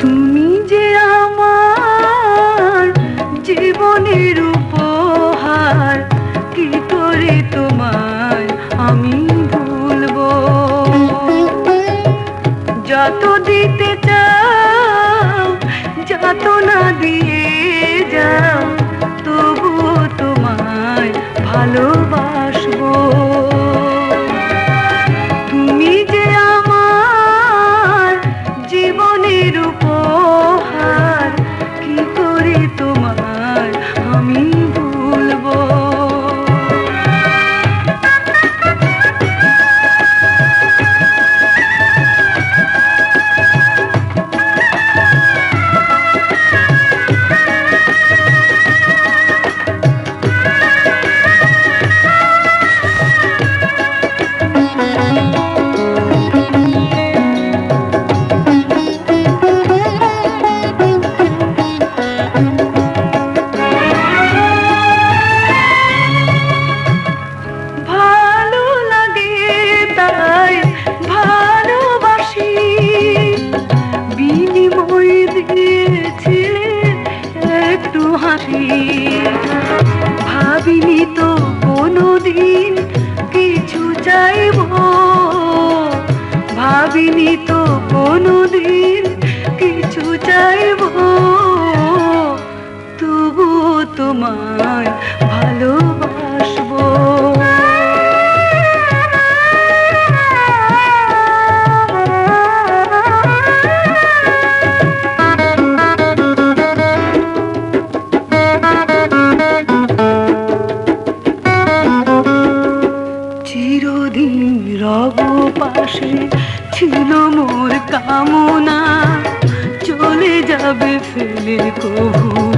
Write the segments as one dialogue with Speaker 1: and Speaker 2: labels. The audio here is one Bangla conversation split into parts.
Speaker 1: তুমি যে আমার জীবনের উপহার করে তোমায় আমি ভুলবো? যত দিতে চাও, যত না দিয়ে ভাবিনি তো কোনোদিন কিছু চাইব। ভাবিনি তো কোনোদিন কিছু চাইব। তবু তোমায় ভালোবাসবো চিরদিন রব পাশে ছিল মোর কামনা। চলে যাবে ফেলে কবু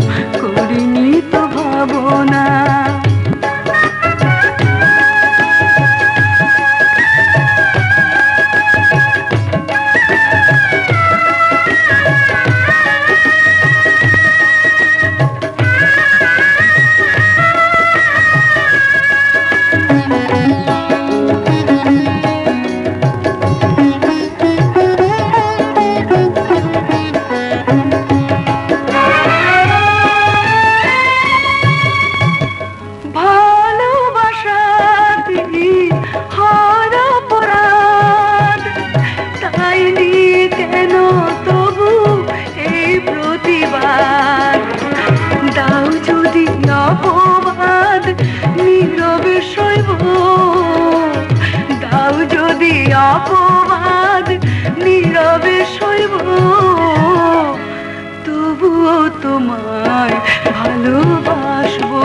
Speaker 1: অপবাদ নীরবে সইব। তবুও তোমায় ভালোবাসবো।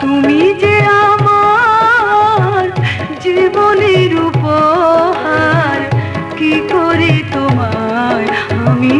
Speaker 1: তুমি যে আমার জীবনের উপহার, কি করে তোমায় আমি